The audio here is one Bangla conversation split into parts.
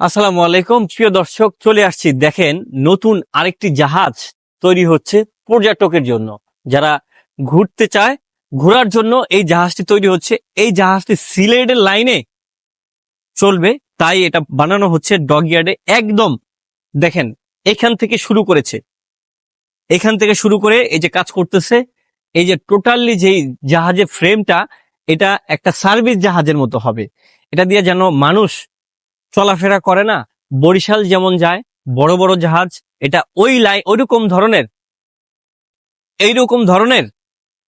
আসসালামু আলাইকুম। প্রিয় দর্শক, চলে আসছি। দেখেন, নতুন আরেকটি জাহাজ তৈরি হচ্ছে পর্যটকের জন্য। যারা ঘুরতে চায়, ঘোরার জন্য এই জাহাজটি তৈরি হচ্ছে। এই জাহাজটি সিলেটের লাইনে চলবে। তাই এটা বানানো হচ্ছে ডগইয়ার্ডে একদম। দেখেন, এখান থেকে শুরু করেছে। এখান থেকে শুরু করে এই যে কাজ করতেছে, এই যে টোটালি যেই জাহাজের ফ্রেমটা, এটা একটা সার্ভিস জাহাজের মতো হবে। এটা দিয়ে যেন মানুষ চলাফেরা করে না। বরিশাল যেমন যায়, বড় বড় জাহাজ, এটা ওই লাই ওইরকম ধরনের। এইরকম ধরনের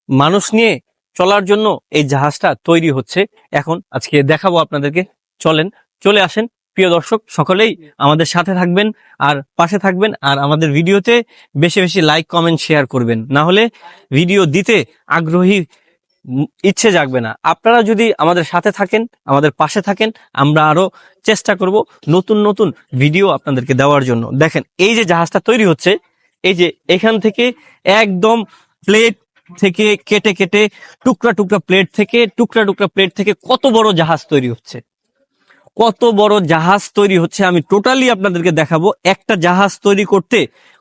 মানুষ নিয়ে চলার জন্য এই জাহাজটা তৈরি হচ্ছে। এখন আজকে দেখাবো আপনাদেরকে। চলেন, চলে আসেন। প্রিয় দর্শক, সকলেই আমাদের সাথে থাকবেন আর পাশে থাকবেন আর আমাদের ভিডিওতে বেশি বেশি লাইক, কমেন্ট, শেয়ার করবেন। না হলে ভিডিও দিতে আগ্রহী ইচ্ছে জাগবে না। আপনারা যদি আমাদের সাথে থাকেন, আমাদের পাশে থাকেন, আমরা আরও চেষ্টা করব নতুন নতুন ভিডিও আপনাদেরকে দেওয়ার জন্য। দেখেন, এই যে জাহাজটা তৈরি হচ্ছে, এই যে এখান থেকে একদম প্লেট থেকে কেটে কেটে টুকরা টুকরা প্লেট থেকে, টুকরা টুকরা প্লেট থেকে কত বড় জাহাজ তৈরি হচ্ছে। কত বড় জাহাজ তৈরি হচ্ছে, আমি টোটালি আপনাদেরকে দেখাবো। একটা জাহাজ তৈরি করতে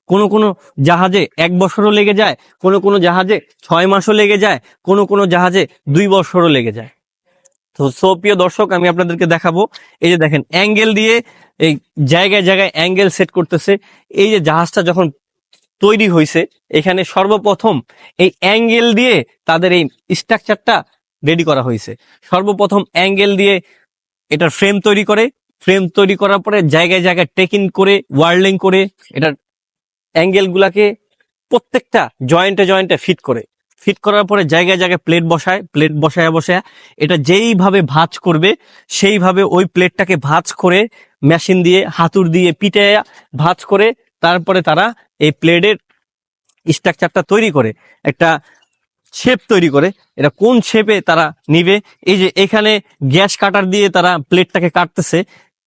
কোন কোনো জাহাজে এক বছরও লেগে যায়, কোনো কোনো জাহাজে ছয় মাসও লেগে যায়, কোনো কোনো জাহাজে দুই বছরও লেগে যায়। তো, সো দর্শক, আমি আপনাদেরকে দেখাবো। এই যে দেখেন, অ্যাঙ্গেল দিয়ে এই জায়গায় জায়গায় অ্যাঙ্গেল সেট করতেছে। এই যে জাহাজটা যখন তৈরি হয়েছে এখানে সর্বপ্রথম এই অ্যাঙ্গেল দিয়ে তাদের এই স্ট্রাকচারটা রেডি করা হয়েছে সর্বপ্রথম অ্যাঙ্গেল দিয়ে এটার ফ্রেম তৈরি করে, ফ্রেম তৈরি করার পরে জায়গায় জায়গায় টেকিং করে ওয়ার্লিং করে, এটার অ্যাঙ্গেল গুলাকে প্রত্যেকটা জয়েন্টে জয়েন্টে ফিট করে। ফিট করার পরে জায়গায় জায়গায় প্লেট বসায় প্লেট বসায় বসায়। এটা যেইভাবে ভাঁজ করবে, সেইভাবে ওই প্লেটটাকে ভাঁজ করে মেশিন দিয়ে হাতুর দিয়ে পিটে ভাঁজ করে তারপরে তারা এই প্লেটের স্ট্রাকচারটা তৈরি করে, একটা শেপ তৈরি করে। এটা কোন শেপে তারা নিবে? এই যে এখানে গ্যাস কাটার দিয়ে তারা প্লেটটাকে কাটতেছে,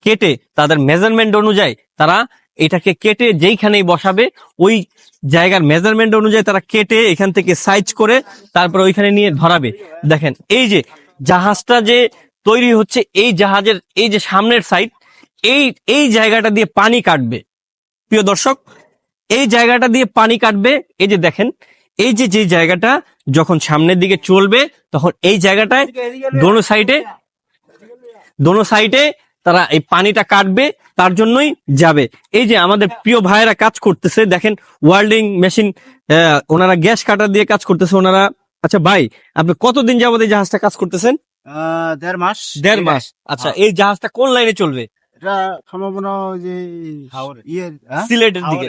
কেটে তাদের মেজারমেন্ট অনুযায়ী তারা এটাকে কেটে যেইখানেই বসাবে ওই জায়গার মেজারমেন্ট অনুযায়ী তারা কেটে এখান থেকে সাইজ করে তারপর ওইখানে নিয়ে ধরাবে দেখেন এই যে জাহাজটা যে তৈরি হচ্ছে এই জাহাজের এই যে সামনের সাইড এই এই জায়গাটা দিয়ে পানি কাটবে প্রিয় দর্শক এই জায়গাটা দিয়ে পানি কাটবে এই যে দেখেন এই যে যে জায়গাটা যখন সামনের দিকে চলবে তখন এই জায়গাটায় দোনো সাইডে দোনো সাইডে তারা এই পানিটা কাটবে তার জন্যই যাবে। এই যে আমাদের প্রিয় ভাইয়েরা কাজ করতেছে দেখেন ওয়ার্ল্ডিং মেশিন ওনারা গ্যাস কাটার দিয়ে কাজ করতেছে ওনারা আচ্ছা ভাই আপনি কতদিন যাবত এই জাহাজটা কাজ করতেছেন? আহ, দেড় মাস। দেড় মাস। আচ্ছা এই জাহাজটা কোন লাইনে চলবে? এটা সম্ভাবনা যে ইয়ে হ্যাঁ? সিলেটের দিকে।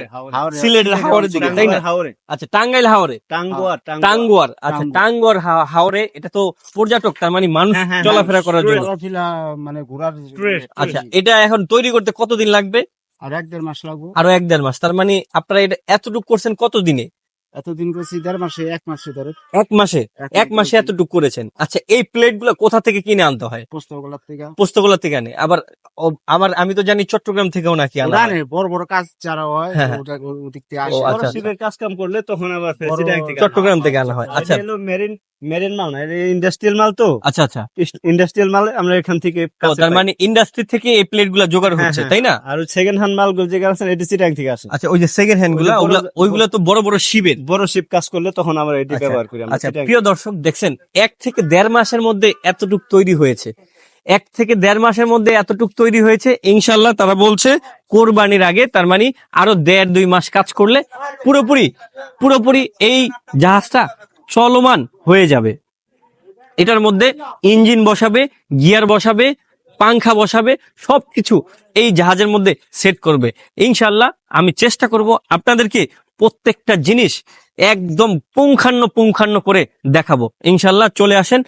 সিলেটের হাওড়ের দিকে, তাই না? হাওড়ে আচ্ছা টাঙ্গাইল হাওরে। টাঙ্গুয়ার টাঙ্গুয়ার। আচ্ছা টাঙ্গুয়ার। টাঙ্গুয়ার হা- হাওরে এটা তো পর্যটক তার মানে মানুষ হ্যাঁ, হ্যাঁ, চলাফেরা করার জন্য। মানে ঘোরার আচ্ছা এটা এখন তৈরি করতে কতদিন লাগবে? আর এক দেড় মাস লাগবো। আরও এক দেড় মাস তার মানে আপনারা এটা এতটুকু করছেন কত দিনে এতদিন করছি দেড় মাসে এক মাসে ধরে। এক মাসে? এক মাসে এতটুকু করেছেন। আচ্ছা এই প্লেটগুলো কোথা থেকে কিনে আনতে হয়? পুস্তকগুলোর থেকে। পুস্তকগুলো থেকে আনে। আবার আমার আমি তো জানি চট্টগ্রাম থেকেও নাকি আনা জানে বড় বড় কাজ যারা হয় হ্যাঁ, হ্যাঁ। ওটা ওদিক থেকে আসে। আচ্ছা, শিপের কাজ কাম করলে তখন আবার বড় চট্টগ্রাম থেকে আনা হয়। আচ্ছা। আচ্ছা মেরিন মেরিন মাল না ইন্ডাস্ট্রিয়াল মাল তো। আচ্ছা আচ্ছা। ইন্ডাস্ট্রিয়াল মাল আমরা এখান থেকে তার মানে ইন্ডাস্ট্রি থেকে এই প্লেটগুলা জোগাড় হ্যাঁ, হচ্ছে। তাই না? আর সেকেন্ড হ্যান্ড মালগুলো যেগুলো আছে এটি চিটাং থেকে আসে। আচ্ছা ওই যে সেকেন্ড হ্যান্ডগুলা বড়- ওগুলা ওইগুলা তো বড় বড় শিবের। বড় শিপ কাজ করলে তখন আমরা এটি আচ্ছা, ব্যবহার করি। আচ্ছা প্রিয় দর্শক দেখছেন এক থেকে দেড় মাসের মধ্যে এতটুক তৈরি হয়েছে। এক থেকে দেড় মাসের মধ্যে এতটুক তৈরি হয়েছে ইনশাল্লাহ তারা বলছে কোরবানির আগে তার মানে আরও দেড় দুই মাস কাজ করলে পুরোপুরি পুরোপুরি এই জাহাজটা চলমান হয়ে যাবে। এটার মধ্যে ইঞ্জিন বসাবে গিয়ার বসাবে পাংখা বসাবে সবকিছু এই জাহাজের মধ্যে সেট করবে। ইনশাল্লাহ আমি চেষ্টা করব আপনাদেরকে প্রত্যেকটা জিনিস একদম পুঙ্খান্ন পুঙ্খান্ন করে দেখাবো। ইনশাল্লাহ চলে আসেন।